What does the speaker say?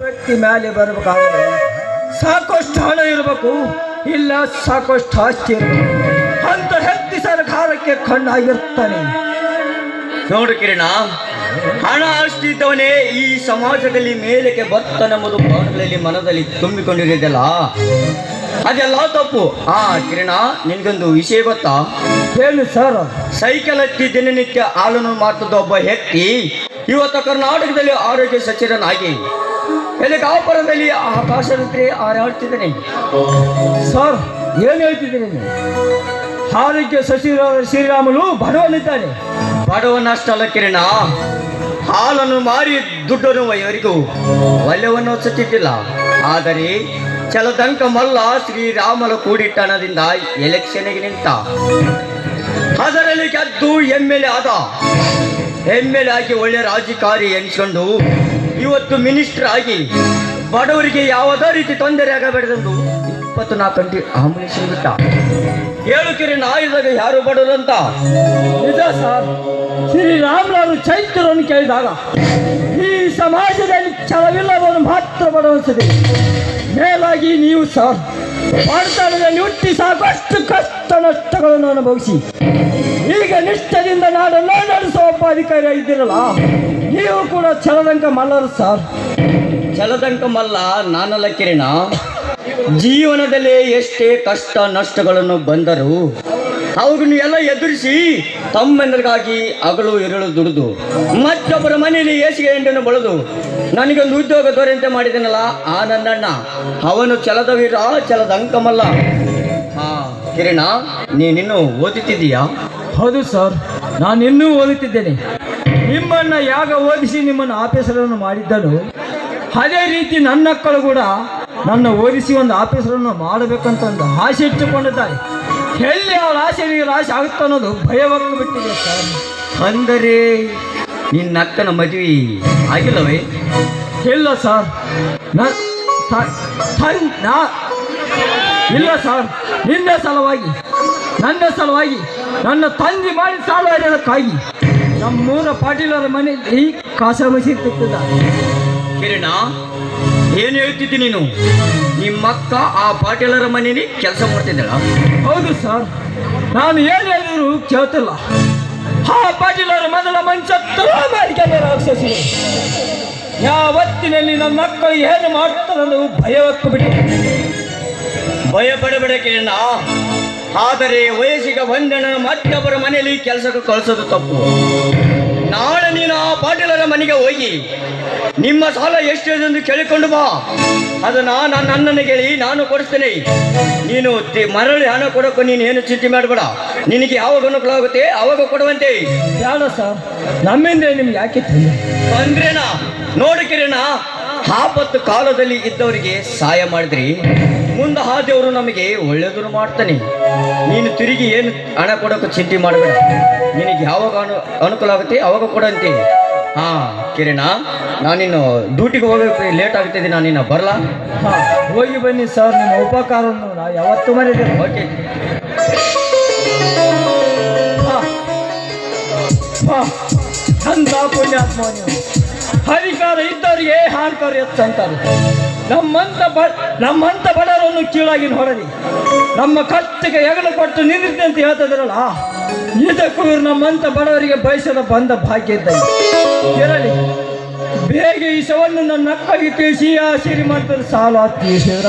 ವ್ಯಕ್ತಿ ಮೇಲೆ ಬರಬೇಕಾದ್ರೆ ಸಾಕಷ್ಟು ಹಣ ಇರಬೇಕು. ಇಲ್ಲ ಸಾಕಷ್ಟು ಆಸ್ತಿ ಇರಬೇಕು. ಅಂತ ಹೆತ್ತಿ ಸರ್ಕಾರಕ್ಕೆ ಕಣ್ಣಾಗಿರ್ತಾನೆ. ನೋಡು ಕಿರಣ ಹಣ ಆಸ್ತಿ ಇದ್ದವನೇ ಈ ಸಮಾಜದಲ್ಲಿ ಮೇಲಕ್ಕೆ ಬರ್ತಾನೆಂಬುದು ಭಾವನೆಗಳಲ್ಲಿ ಮನದಲ್ಲಿ ತುಂಬಿಕೊಂಡಿರೋದಲ್ಲ? ಅದೆಲ್ಲ ತಪ್ಪು. ಆ ಕಿರಣ ನಿನ್ಗೊಂದು ವಿಷಯ ಗೊತ್ತಾ? ಹೇಳು ಸರ್. ಸೈಕಲ್ ಹತ್ತಿ ದಿನನಿತ್ಯ ಹಾಲನ್ನು ಮಾಡ್ತದ ಒಬ್ಬ ವ್ಯಕ್ತಿ ಇವತ್ತು ಕರ್ನಾಟಕದಲ್ಲಿ ಆರೋಗ್ಯ ಸಚಿವನಾಗಿ ಹೆಲಿಕಾಪುರದಲ್ಲಿ ಆಕಾಶದಲ್ಲಿ ಹಾರಾಡ್ತಿದ್ದಾನೆ. ಸರ್, ಏನು ಹೇಳ್ತಿದ್ದೀನಿ ಆರೋಗ್ಯ ಸಚಿವ ಶ್ರೀರಾಮಲು ಬಡವನಿದ್ದಾನೆ. ಬಡವನಷ್ಟಲ್ಲ ಕಿರಣ ಹಾಲನ್ನು ಮಾರಿ ದುಡ್ಡನ್ನು ಇವರಿಗೂ ಒಲ್ಯವನ್ನು ಸಚ್ಚಿದ್ದಿಲ್ಲ ಆದರೆ ಚಲದಂಕ ಮಲ್ಲ ಶ್ರೀರಾಮನ ಕೂಡಿಟ್ಟಣದಿಂದ ಎಲೆಕ್ಷನ್ಗೆ ನಿಂತ. ಅದರಲ್ಲಿ ಗೆದ್ದು ಎಂ ಎಲ್ ಎ ಆದ. ಎಂ ಎಲ್ ಎ ಆಗಿ ಒಳ್ಳೆ ರಾಜಕಾರಿ ಎನಿಸ್ಕೊಂಡು ಇವತ್ತು ಮಿನಿಸ್ಟರ್ ಆಗಿ ಬಡವರಿಗೆ ಯಾವುದೋ ರೀತಿ ತೊಂದರೆ ಆಗಬೇಡದೆಂದು ಇಪ್ಪತ್ತು ನಾಲ್ಕು ಗಂಟೆ ಆಂಬುಲೆನ್ಸ್ ಬಿಟ್ಟ. ಹೇಳುತ್ತೀರಿ ಇದಾಗ ಯಾರು ಬಡವರಂತ ನಿಜ ಸರ್ ಶ್ರೀರಾಮನವರು ಚೈತ್ರವನ್ನು ಕೇಳಿದಾಗ, ಈ ಸಮಾಜದಲ್ಲಿ ಛಲವಿಲ್ಲದವನು ಮಾತ್ರ ಬಡವನಿಸಿದೆ. ಮೇಲಾಗಿ ನೀವು ಸರ್. ಬಡತನದಲ್ಲಿ ಹುಟ್ಟಿ ಸಾಕಷ್ಟು ಕಷ್ಟ ನಷ್ಟಗಳನ್ನು ಅನುಭವಿಸಿ. ಈಗ ನಿಷ್ಠದಿಂದ ನಾಡನ್ನು ನಡೆಸುವ ಒಬ್ಬ ನೀವು ಕೂಡ ಛಲದಂಕ ಮಲ್ಲರು ಸರ್. ಛಲದಂಕ ಮಲ್ಲ, ನಾನಲ್ಲ ಕಿರಣ. ಜೀವನದಲ್ಲಿ ಎಷ್ಟೇ ಕಷ್ಟ ನಷ್ಟಗಳನ್ನು ಬಂದರು ಅವ್ರನ್ನ ಎಲ್ಲ ಎದುರಿಸಿ ತಮ್ಮೆಲ್ಲರಿಗಾಗಿ ಹಗಲು ಇರಳು ದುಡಿದು, ಮತ್ತೊಬ್ಬರ ಮನೆಯಲ್ಲಿ ಏಸಿಗೆ ಎಂಟನ್ನು ಬಳದು ನನಗೊಂದು ಉದ್ಯೋಗ ದೊರೆಯಂತೆ ಮಾಡಿದನಲ್ಲ ಆ ನನ್ನಣ್ಣ. ಅವನು ಚಲದ ವೀರ ಛಲದ ಅಂಕಮಲ್ಲ. ಹಾ ಕಿರಣ ನೀನಿನ್ನು ಓದುತ್ತಿದ್ದೀಯಾ? ಹೌದು ಸರ್ ನಾನು ಇನ್ನೂ ಓದುತ್ತಿದ್ದೇನೆ. ನಿಮ್ಮನ್ನು ಯಾಗ ಓದಿಸಿ ನಿಮ್ಮನ್ನು ಆಫೀಸರನ್ನು ಮಾಡಿದ್ದನು ಅದೇ ರೀತಿ ನನ್ನ ಮಕ್ಕಳು ಕೂಡ ನನ್ನ ಓದಿಸಿ ಒಂದು ಆಫೀಸರನ್ನು ಮಾಡಬೇಕಂತ ಒಂದು ಆಸೆ ಇಟ್ಟುಕೊಂಡಿದ್ದಾರೆ. ಎಲ್ಲಿ ಅವರ ಆಸೆ ನೀವು ಆಸೆ ಆಗುತ್ತೆ ಅನ್ನೋದು ಭಯವಾಗಿ ಬಿಟ್ಟಿದೆ ಸರ್. ಅಂದರೆ ನಿನ್ನ ಅಕ್ಕನ ಮದುವೆ ಆಗಿಲ್ಲವೇ? ಇಲ್ಲ ಸರ್. ನ- ಇಲ್ಲ ಸರ್. ನಿನ್ನ ಸಲುವಾಗಿ ನನ್ನ ಸಲುವಾಗಿ ನನ್ನ ತಂದೆ ಮಾಡಿ ಸಾಲಕ್ಕಾಗಿ ನಮ್ಮೂರ ಪಾಟೀಲರ ಮನೆಯಲ್ಲಿ ಕಾಸ ಮಸಿ ತೆಗ್ದಿದ್ದಾರೆ ಕಿರಣ ಏನು ಹೇಳ್ತಿದ್ದಿ ನೀನು? ನಿಮ್ಮಕ್ಕ ಆ ಪಾಟೀಲರ ಮನೇಲಿ ಕೆಲಸ ಮಾಡ್ತಿದ್ದಾಳ? ಹೌದು ಸರ್. ನಾನು ಏನು ಹೇಳಿದ್ರು ಕೇಳ್ತಿಲ್ಲ. ಆ ಪಾಟೀಲರ ಮೊದಲ ಮಂಚ ರಾಕ್ಷಸಿ ಯಾವತ್ತಿನಲ್ಲಿ ನನ್ನ ಮಕ್ಕಳು ಏನು ಮಾಡ್ತಾರನ್ನು ಭಯವತ್ತು ಬಿಟ್ಟು ಭಯ ಪಡಬೇಡ ಕಿರಣ ಆದರೆ ವಯಸ್ಸಿಗೆ ಬಂದಣ ಮತ್ತೊಬ್ಬರ ಮನೆಯಲ್ಲಿ ಕೆಲಸಕ್ಕೆ ಕಳಿಸೋದು ತಪ್ಪು. ನಾಳೆ ನೀನು ಆ ಪಾಟೀಲರ ಮನೆಗೆ ಹೋಗಿ ನಿಮ್ಮ ಸಾಲ ಎಷ್ಟು ಎಂದು ಕೇಳಿಕೊಂಡು ಬಾ. ಅದನ್ನ ನನ್ನ ಅಣ್ಣನ ಕೇಳಿ ನಾನು ಕೊಡಿಸ್ತೇನೆ. ನೀನು ಮರಳಿ ಹಣ ಕೊಡೋಕೆ ನೀನು ಏನು ಚಿಂತೆ ಮಾಡಬೇಡ. ನಿನಗೆ ಯಾವಾಗ ಅನುಕೂಲ ಆಗುತ್ತೆ ಆವಾಗ ಕೊಡುವಂತೆ. ಯಾಣ ಸರ್ ನಮ್ಮಿಂದ ನಿಮ್ಗೆ ಯಾಕೆ ಅಂದ್ರೇನಾ ನೋಡಿಕಿರೇನಾ ಆಪತ್ತು ಕಾಲದಲ್ಲಿ ಇದ್ದವರಿಗೆ ಸಹಾಯ ಮಾಡಿದ್ರಿ. ಮುಂದೆ ಆ ದೇವರು ನಮಗೆ ಒಳ್ಳೆಯದನ್ನು ಮಾಡ್ತಾನೆ. ನೀನು ತಿರುಗಿ ಏನು ಹಣ ಕೊಡೋಕೆ ಚಿಂತೆ ಮಾಡಬೇಡ. ನಿನಗೆ ಯಾವಾಗ ಅನು ಅನುಕೂಲ ಆಗುತ್ತೆ ಅವಾಗ ಕೊಡಂತೆ ಹಾಂ ಕಿರಣ ನಾನಿನ್ನು ಡ್ಯೂಟಿಗೆ ಹೋಗಬೇಕು ಲೇಟ್ ಆಗ್ತಿದೆ ನಾನಿನ್ನು ಬರಲಾ? ಹಾಂ ಹೋಗಿ ಬನ್ನಿ ಸರ್ ನಿಮ್ಮ ಉಪಕಾರವನ್ನು ಯಾವತ್ತು ಯಾವತ್ತೂ ಓಕೆ. ಅಂತ ಪುಣ್ಯಾತ್ಮ ಹರಿಕಾರ ಇದ್ದವರಿಗೆ ಹಾಡ್ತಾರೆ ಎತ್ತಂತಾರೆ ನಮ್ಮಂತ ಬ, ನಮ್ಮಂತ ಬಡವರನ್ನು ಕೀಳಾಗಿ ಹೊರಡಿ ನಮ್ಮ ಕತ್ತಿಗೆ ಹೆಗಲು ಕೊಟ್ಟು ನಿಂದಿರ್ತೆ ಅಂತ ಹೇಳ್ತಿದ್ರಲ್ಲ, ಇದಕ್ಕೂ ಇವರು ನಮ್ಮಂತ ಬಡವರಿಗೆ ಬಯಸದ ಬಂದ ಭಾಗ್ಯ ಇದ್ದ ಇರಲಿ, ಬೇಗ ಈ ಶವನ್ನು ನನ್ನ ಅಕ್ಕಗೆ ತಿಳಿಸಿ ಆ ಶ್ರೀಮಂತರ ಸಾಲ ತೀರಿಸಿದ್ರ